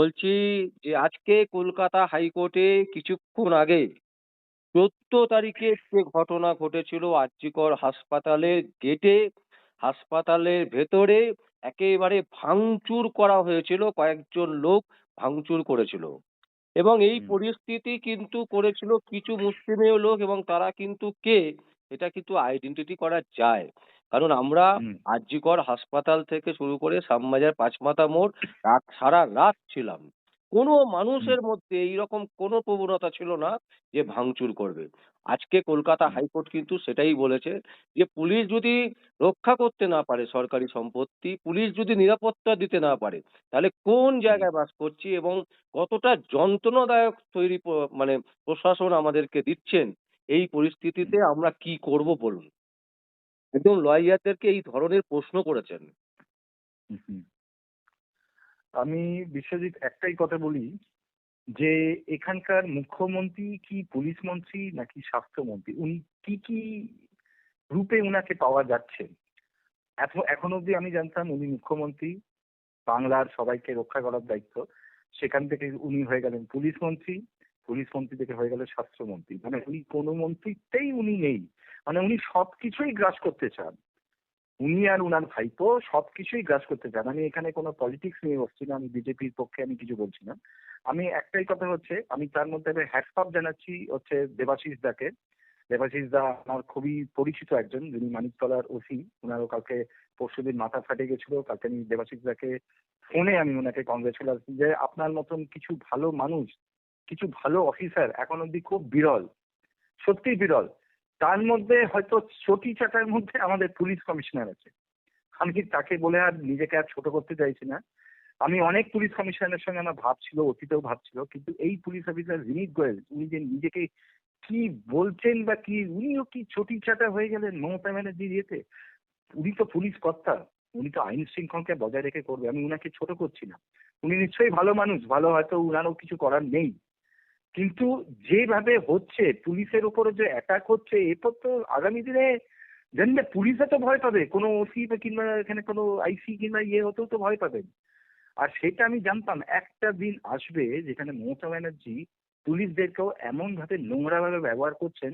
বলছি যে আজকে কলকাতা হাইকোর্টে কিছুক্ষণ আগে চোদ্দ তারিখে যে ঘটনা ঘটেছিল আরজিকর হাসপাতালের গেটে হাসপাতালের ভেতরে একেবারে ভাঙচুর করা হয়েছিল কয়েকজন লোক ভাঙচুর করেছিল। এবং এই পরিস্থিতি কিন্তু করেছিল কিছু মুসলিমীয় লোক এবং তারা কিন্তু কে? এটা কিন্তু আইডেন্টিটি করা যায়। কারণ আমরা। আরজিকর হাসপাতাল থেকে শুরু করে শ্যামবাজার পাঁচমাথা মোড় রাত সারা রাত ছিলাম। কোনো মানুষের মধ্যে এইরকম কোনো প্রবণতা ছিল না যে ভাঙচুর করবে। আজকে কলকাতা হাইকোর্ট কিন্তু সেটাই বলেছে যে পুলিশ যদি রক্ষা করতে না পারে সরকারি সম্পত্তি পুলিশ যদি নিরাপত্তা দিতে না পারে তাহলে কোন জায়গায় বাস করছি এবং কতটা যন্ত্রণাদায়ক তৈরি মানে প্রশাসন আমাদেরকে দিচ্ছেন? এই পরিস্থিতিতে আমরা কি করব বলুন? একদম লয়ারদেরকে এই ধরনের প্রশ্ন করেছেন। আমি বিশ্বজিৎ একটাই কথা বলি যে এখানকার মুখ্যমন্ত্রী কি পুলিশ মন্ত্রী নাকি স্বাস্থ্যমন্ত্রী? উনি কি কি রূপে উনাকে পাওয়া যাচ্ছে? এখন এখন অবধি আমি জানতাম উনি মুখ্যমন্ত্রী বাংলার সবাইকে রক্ষা করার দায়িত্ব। সেখান থেকে উনি হয়ে গেলেন পুলিশ মন্ত্রী পুলিশ মন্ত্রী থেকে হয়ে গেলেন স্বাস্থ্যমন্ত্রী মানে উনি কোনো মন্ত্রিত্বেই উনি নেই। মানে উনি সবকিছুই গ্রাস করতে চান। উনি আর উনার ভাইপো সবকিছুই গ্রাস করতে চান। আমি এখানে কোনো পলিটিক্স নিয়ে বসছি না, আমি বিজেপির পক্ষে আমি কিছু বলছি না। আমি একটাই কথা হচ্ছে, আমি তার মধ্যে আমি হ্যাটসঅপ জানাচ্ছি হচ্ছে দেবাশিস দাকে। দেবাশিস দা আমার খুবই পরিচিত একজন, যিনি মানিকতলার ওসি। ওনারও কালকে পরশুদিন মাথা ফাটে গেছিল। কালকে আমি দেবাশিস দাকে ফোনে আমি ওনাকে কংগ্রেচুলেট যে আপনার মতন কিছু ভালো মানুষ কিছু ভালো অফিসার এখন অব্দি খুব বিরল সত্যি বিরল। তার মধ্যে হয়তো চটি চাটার মধ্যে আমাদের পুলিশ কমিশনার আছে। আমি কি তাকে বলে আর নিজেকে আর ছোট করতে চাইছি না? আমি অনেক পুলিশ কমিশনারের সঙ্গে আমার ভাব ছিল, অতীতেও ভাব ছিল, কিন্তু এই পুলিশ অফিসার বিনীত গোয়েল উনি যে নিজেকে কি বলছেন বা কি, উনিও কি চটি চাটা হয়ে গেলেন মমতা ব্যানার্জির ইয়েতে? উনি তো পুলিশ কর্তা, উনি তো আইন শৃঙ্খলাকে বজায় রেখে করবে, আমি উনাকে ছোট করছি না। উনি নিশ্চয়ই ভালো মানুষ, ভালো হয়তো উনারও কিছু করার নেই। কিন্তু যেভাবে হচ্ছে, পুলিশের উপরে যে অ্যাটাক হচ্ছে, এরপর তো আগামী দিনে জানবে পুলিশে তো ভয় পাবে। কোনো ওসি কিংবা এখানে কোনো আইসি কিংবা ইয়ে হতেও তো ভয় পাবেন। আর সেটা আমি জানতাম, একটা দিন আসবে যেখানে মমতা ব্যানার্জি পুলিশদেরকেও এমন ভাবে নোংরা ভাবে ব্যবহার করছেন,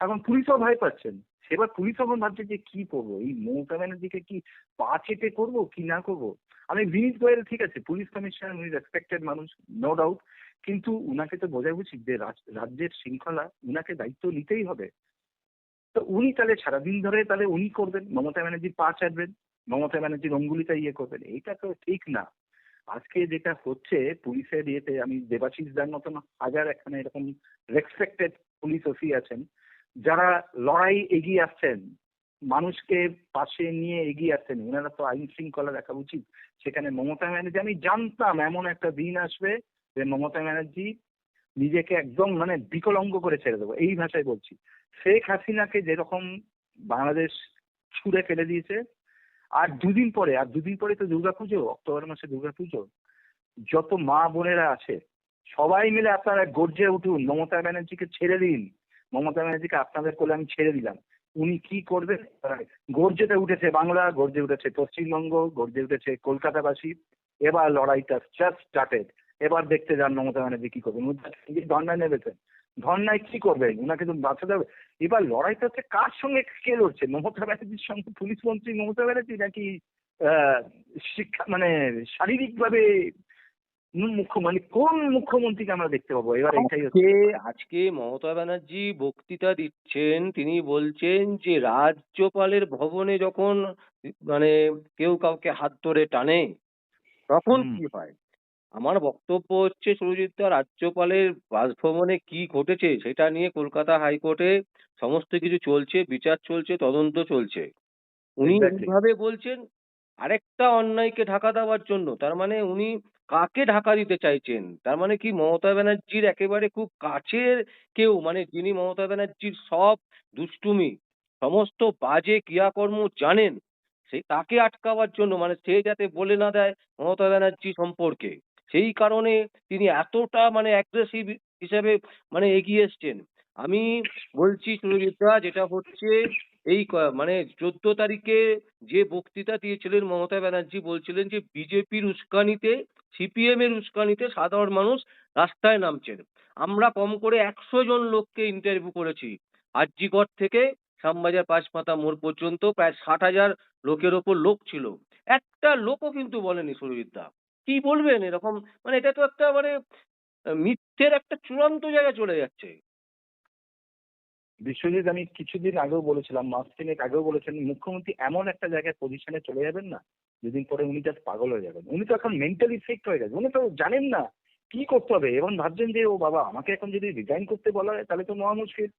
এখন পুলিশও ভয় পাচ্ছেন। সেবার পুলিশ এখন ভাবছে যে কি করব? এই মমতা ব্যানার্জিকে কি পা চেটে করব কি না করব? আমি বিনীত গোয়েল, ঠিক আছে, পুলিশ কমিশনার, উনি রেসপেক্টেড মানুষ নো ডাউট কিন্তু উনাকে তো বোঝা উচিত যে রাজ- রাজ্যের শৃঙ্খলা উনাকে দায়িত্ব নিতেই হবে। তো উনি তাহলে সারাদিন ধরে তাহলে উনি করবেন, মমতা ব্যানার্জির পা চাটবেন, মমতা ব্যানার্জির অঙ্গুলিটা ইয়ে করবেন, এইটা তো ঠিক না। আজকে যেটা হচ্ছে পুলিশের ইয়েতে, আমি দেবাশিস দার মতন হাজার এখানে এরকম রেসপেক্টেড পুলিশ ওসি আছেন, যারা লড়াই এগিয়ে আসছেন, মানুষকে পাশে নিয়ে এগিয়ে আসছেন ওনারা তো আইন শৃঙ্খলা রাখা উচিত। সেখানে মমতা ব্যানার্জি, আমি জানতাম এমন একটা দিন আসবে যে মমতা ব্যানার্জি নিজেকে একদম মানে বিকলঙ্গ করে ছেড়ে দেবো, এই ভাষায় বলছি। শেখ হাসিনাকে যেরকম বাংলাদেশ ছুঁড়ে ফেলে দিয়েছে, আর দুদিন পরে, আর দুদিন পরে তো দুর্গাপুজো, অক্টোবর মাসে দুর্গাপুজো, যত মা বোনেরা আছে, সবাই মিলে আপনারা গর্জে উঠুন, মমতা ব্যানার্জিকে ছেড়ে দিন। মমতা ব্যানার্জিকে আপনাদের কোলে আমি ছেড়ে দিলাম। উনি কি করবেন গর্জেতে উঠেছে বাংলা, গর্জে উঠেছে পশ্চিমবঙ্গ, গর্জে উঠেছে কলকাতাবাসী। এবার লড়াইটা জাস্ট স্টার্টেড এবার দেখতে যান মমতা ব্যানার্জি কি করবেন। নিজে ধর্নায় নেমেছেন। ধর্নায় কি করবেন? উনাকে তো বাঁচাতে হবে। এবার লড়াইটা হচ্ছে কার সঙ্গে কে লড়ছে? মমতা ব্যানার্জির সঙ্গে পুলিশ মন্ত্রী মমতা ব্যানার্জি নাকি শিক্ষা মানে শারীরিকভাবে মুখ্য মানে কোন মুখ্যমন্ত্রীকে আমরা দেখতে পাবো? এবার এটাই হচ্ছে আজকে আজকে মমতা ব্যানার্জি বক্তৃতা দিচ্ছেন। তিনি বলছেন যে রাজ্যপালের ভবনে যখন মানে কেউ কাউকে হাত ধরে টানে তখন কি হয়? আমার বক্তব্য হচ্ছে সুরজিৎ দা রাজ্যপালের বাসভবনে কি ঘটেছে সেটা নিয়ে কলকাতা হাইকোর্টে সমস্ত কিছু চলছে বিচার চলছে তদন্ত চলছে। উনি. এইভাবে বলছেন আরেকটা অন্যায়কে ঢাকা দেওয়ার জন্য। তার মানে উনি কাকে ঢাকা দিতে চাইছেন? তার মানে কি মমতা ব্যানার্জির একেবারে খুব কাছের কেউ? মানে যিনি মমতা ব্যানার্জির সব দুষ্টুমি সমস্ত বাজে ক্রিয়াকর্ম জানেন সেই তাকে আটকাবার জন্য মানে সে যাতে বলে না দেয় মমতা ব্যানার্জি সম্পর্কে। সেই কারণে তিনি এতটা মানে অ্যাগ্রেসিভ হিসেবে মানে এগিয়ে এসছেন। আমি বলছি সুরজিৎ যেটা হচ্ছে এই মানে চোদ্দ তারিখে যে বক্তৃতা দিয়েছিলেন মমতা ব্যানার্জি বলছিলেন যে বিজেপির উস্কানিতে সিপিএম এর উস্কানিতে সাধারণ মানুষ রাস্তায় নামছেন। আমরা কম করে একশো জন লোককে ইন্টারভিউ করেছি। আরজিকর থেকে শ্যামবাজার পাঁচমাথা মোড় পর্যন্ত প্রায় ষাট হাজার লোকের ওপর লোক ছিল। একটা লোকও কিন্তু বলেনি সুরজিৎদা। কি বলবেন? এরকম মানে এটা তো একটা মানে মিথ্যের একটা চূড়ান্ত জায়গায় চলে যাচ্ছে। বিশ্বজিৎ, আমি কিছুদিন আগেও বলেছিলাম, মাস তিনেক আগেও বলেছেন, মুখ্যমন্ত্রী এমন একটা জায়গায় পজিশনে চলে যাবেন না দুদিন পরে উনি জাস্ট পাগল হয়ে যাবেন। উনি তো এখন মেন্টালি ফিট হয়ে গেছে উনি তো জানেন না কি করতে হবে। এবং ভাবছেন যে, ও বাবা, আমাকে এখন যদি রিজাইন করতে বলা হয়, তাহলে তো মহা মুশকিল।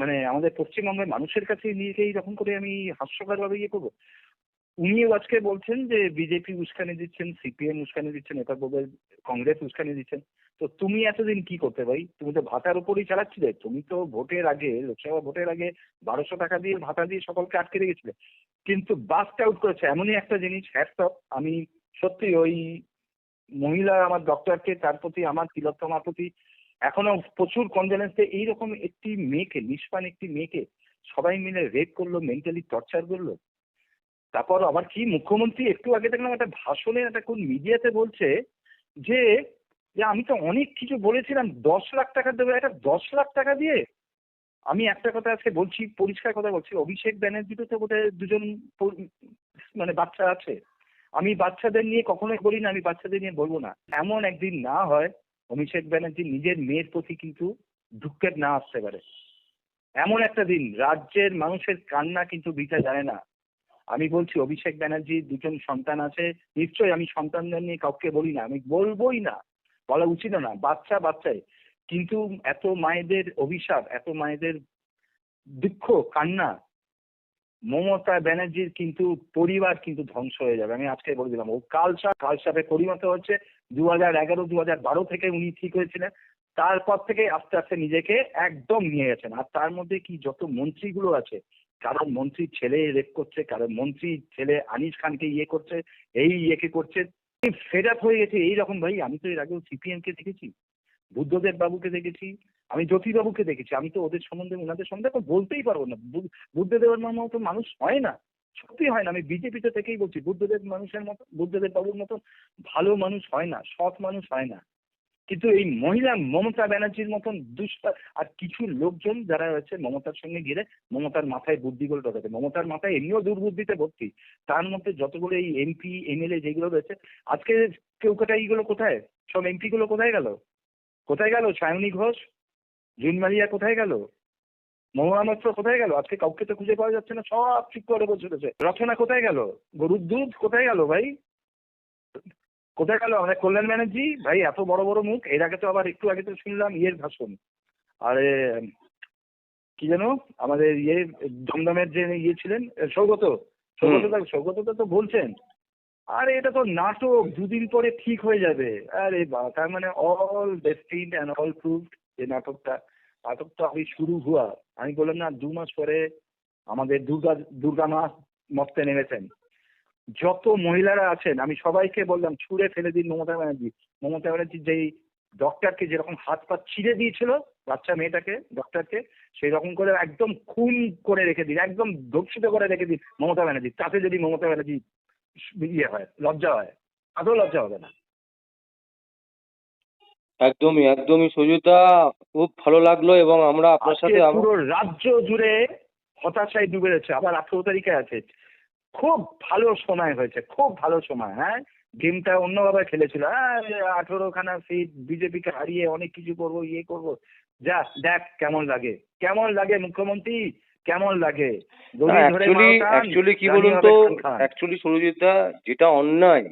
মানে আমাদের পশ্চিমবঙ্গের মানুষের কাছে নিজেকে এইরকম করে আমি হাস্যকর ভাবে ইয়ে করব। উনিও আজকে বলছেন যে বিজেপি উস্কানি দিচ্ছেন, সিপিএম উস্কানি দিচ্ছেন এটা বলবে কংগ্রেস উস্কানি দিচ্ছেন। তো তুমি এতদিন কি করতে ভাই? তুমি তো ভাতার উপরই চালাচ্ছিলে। তুমি তো ভোটের আগে, লোকসভা ভোটের আগে বারোশো টাকা দিয়ে ভাতা দিয়ে সকলকে আটকে রেখেছিলে। কিন্তু বাস্ট আউট করেছে এমনই একটা জিনিস হ্যাটসঅপ আমি সত্যি ওই মহিলা আমার ডক্টরকে তার প্রতি আমার তিলোত্তমার প্রতি এখনও প্রচুর কনজেন্সে এইরকম একটি মেয়েকে নিষ্পান একটি মেয়েকে সবাই মিলে রেপ করল মেন্টালি টর্চার করল। তারপর আবার কি? মুখ্যমন্ত্রী একটু আগে দেখলাম একটা ভাষণে, একটা কোন মিডিয়াতে বলছে যে যে আমি তো অনেক কিছু বলেছিলাম, দশ লাখ টাকা দেবে, একটা দশ লাখ টাকা দিয়ে। আমি একটা কথা আজকে বলছি, পরিষ্কার কথা বলছি, অভিষেক ব্যানার্জিরও তো বোধহয় দুজন মানে বাচ্চা আছে। আমি বাচ্চাদের নিয়ে কখনোই বলি না, আমি বাচ্চাদের নিয়ে বলব না। এমন একদিন না হয়, অভিষেক ব্যানার্জি নিজের মেয়ের প্রতি কিন্তু দুঃখের না আসতে পারে। এমন একটা দিন, রাজ্যের মানুষের কান্না কিন্তু বিটা জানে না। আমি বলছি, অভিষেক ব্যানার্জির দুজন সন্তান আছে, নিশ্চয়ই আমি সন্তানদের নিয়ে কাউকে বলি না, আমি বলবোই না, বলা উচিত না, বাচ্চা বাচ্চাই। কিন্তু এত মায়েদের অভিশাপ, এত মায়েদের দুঃখ, কান্না, মমতা ব্যানার্জির কিন্তু পরিবার কিন্তু ধ্বংস হয়ে যাবে, আমি আজকে বলে দিলাম। ও কালসাপ কালসাপে পরিণত হচ্ছে দু হাজার এগারো দু হাজার বারো থেকে উনি ঠিক হয়েছিলেন, তারপর থেকে আস্তে আস্তে নিজেকে একদম নিয়ে গেছেন। আর তার মধ্যে কি যত মন্ত্রীগুলো আছে কারণ মন্ত্রীর ছেলে রেপ করছে কারও মন্ত্রীর ছেলে আনিস খানকে ইয়ে করছে, এই ইয়েকে করছে। ফেড আপ হয়ে গেছে এইরকম ভাই। আমি তো এর আগেও সিপিএম কে দেখেছি, বুদ্ধদেব বাবুকে দেখেছি, আমি জ্যোতিবাবুকে দেখেছি। আমি তো ওদের সম্বন্ধে ওনাদের সম্বন্ধে এখন বলতেই পারব না। বুদ্ধদেবের মামাও তো মানুষ হয় না সত্যি হয় না। আমি বিজেপিতে থেকেই বলছি, বুদ্ধদেব মানুষের মতো, বুদ্ধদেব বাবুর মতো ভালো মানুষ হয় না, সৎ মানুষ হয় না। কিন্তু এই মহিলা মমতা ব্যানার্জির মতন দুষ্ট আর কিছু লোকজন যারা রয়েছে মমতার সঙ্গে গেলে মমতার মাথায় বুদ্ধিগুলো ঢোকাতে। মমতার মাথায় এমনিও দুর্বুদ্ধিতে ভর্তি। তার মধ্যে যতগুলো এই এমপি এমএলএ যেগুলো রয়েছে, আজকে কেউ কোথায় এইগুলো কোথায়? সব এমপি গুলো কোথায় গেল? কোথায় গেল? সায়নী ঘোষ? জুন মালিয়া কোথায় গেল? মহুয়া মৈত্র কোথায় গেল? আজকে কাউকে তো খুঁজে পাওয়া যাচ্ছে না, সব ঠিক করে বসে রয়েছে। রচনা কোথায় গেল? গরুর দুধ কোথায় গেল ভাই? কোথায় গেল? আমাদের কল্যাণ ব্যানার্জি। ভাই এত বড় বড় মুখ এর আগে তো আবার একটু আগে তো শুনলাম ইয়ের ভাষণ। আরে কি যেন? আমাদের ইয়ে দমদমের যে ইয়ে ছিলেন সৌগত। সৌগত সৌগত তো বলছেন। আরে এটা তো নাটক দুদিন পরে ঠিক হয়ে যাবে। আরে বা তার মানে all destine and all proved যে নাটকটা। নাটক তো আমি শুরু হুয়া আমি বললাম না দু মাস পরে আমাদের দুর্গা দুর্গা মা মস্তে নেমেছেন। যত মহিলারা আছেন আমি সবাইকে বললাম ছুঁড়ে ফেলে দিন মমতা ব্যানার্জি। মমতা ব্যানার্জি যেই ডক্টরকে যেরকম হাত পা ছিঁড়ে দিয়েছিল বাচ্চা মেয়েটাকে ডক্টরকে সেই রকম করে একদম খুন করে রেখে দিন একদম ধর্ষিত করে রেখে দিন মমতা ব্যানার্জি। তাতে যদি মমতা ব্যানার্জি ইয়ে হয় লজ্জা হয় আদৌ লজ্জা হবে না। একদমই একদমই সুজিতা খুব ভালো লাগল এবং আমরা আপনার সাথে পুরো রাজ্য জুড়ে হতাশায় ডুবে রয়েছে আবার আঠেরো তারিখে আছে। খুব ভালো সময় হয়েছে খুব ভালো সময় হ্যাঁ? গেমটা অন্যভাবে খেলেছিল আঠেরো খানা সিট বিজেপিকে হারিয়ে অনেক কিছু করব ইয়ে করব। যা দেখ কেমন লাগে কেমন লাগে মুখ্যমন্ত্রী? কেমন লাগে? অ্যাকচুয়ালি কি বলুন তো? যেটা অন্যায়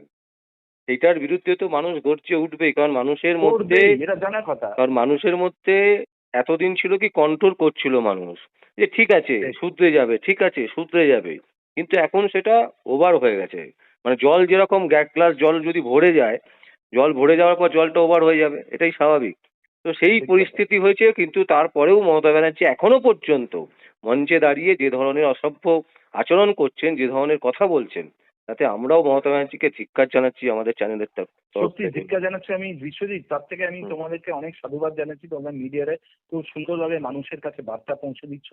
সেটার বিরুদ্ধে তো মানুষ গর্জে উঠবেই কারণ মানুষের মধ্যে এটা জানার কথা। কারণ মানুষের মধ্যে এতদিন ছিল কি কন্ট্রোল করছিল মানুষ। যে ঠিক আছে। শুধরে যাবে ঠিক আছে শুধরে যাবে। কিন্তু এখন সেটা ওভার হয়ে গেছে। মানে জল যেরকম এক গ্লাস জল যদি ভরে যায় জল ভরে যাওয়ার পর জলটা ওভার হয়ে যাবে এটাই স্বাভাবিক। তো সেই পরিস্থিতি হয়েছে কিন্তু তারপরেও মমতা ব্যানার্জি এখনও পর্যন্ত মঞ্চে দাঁড়িয়ে যে ধরনের অসভ্য আচরণ করছেন যে ধরনের কথা বলছেন তাতে আমরাও মমতা ব্যানার্জিকে ধিক্কার জানাচ্ছি আমাদের চ্যানেলের সত্যি। ধিক্কার জানাচ্ছি আমি বিশ্বজিৎ তার থেকে আমি। তোমাদেরকে অনেক সাধুবাদ জানাচ্ছি তোমরা মিডিয়ারে খুব সুন্দরভাবে মানুষের কাছে বার্তা পৌঁছে দিচ্ছ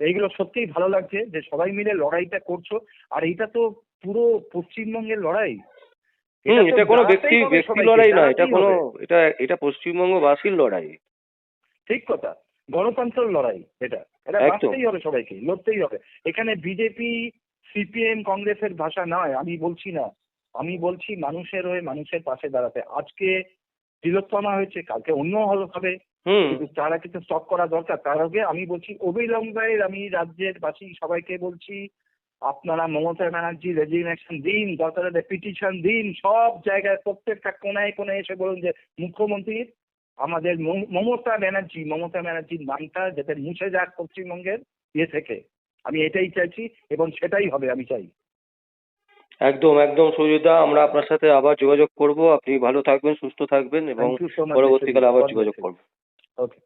এইগুলো সত্যিই ভালো লাগছে যে সবাই মিলে লড়াইটা করছ আর এটা তো পুরো পশ্চিমবঙ্গের লড়াই এটা কোনো ব্যক্তি ব্যক্তি লড়াই নয় এটা কোনো। এটা এটা পশ্চিমবঙ্গবাসীর লড়াই ঠিক কথা গণতন্ত্রের লড়াই এটা এটা। বাঁচতেই হবে সবাইকে লড়তেই হবে এখানে বিজেপি সিপিএম কংগ্রেসের ভাষা নয় আমি বলছি না। আমি বলছি মানুষের হয়ে মানুষের পাশে দাঁড়াতে। আজকে তিলোত্তমা হয়েছে কালকে অন্য হবে। কিন্তু তারা কিন্তু স্টপ করা দরকার। তার আগে আমি বলছি অবিলম্বে আমি রাজ্যের বাসী সবাইকে বলছি আপনারা মমতা ব্যানার্জি রেজিগনেশন দিন দরকার পিটিশন দিন সব জায়গায় প্রত্যেকটা কোনায় কোনায় এসে বলুন যে মুখ্যমন্ত্রীর আমাদের মম- মমতা ব্যানার্জি মমতা ব্যানার্জির নামটা যাতে মুছে যাক পশ্চিমবঙ্গের ইয়ে থেকে। আমি এটাই চাইছি এবং সেটাই হবে আমি চাই। একদম একদম সুজিতা আমরা আপনার সাথে আবার যোগাযোগ করব। আপনি ভালো থাকবেন সুস্থ থাকবেন এবং পরবর্তীকালে আবার যোগাযোগ করব। ওকে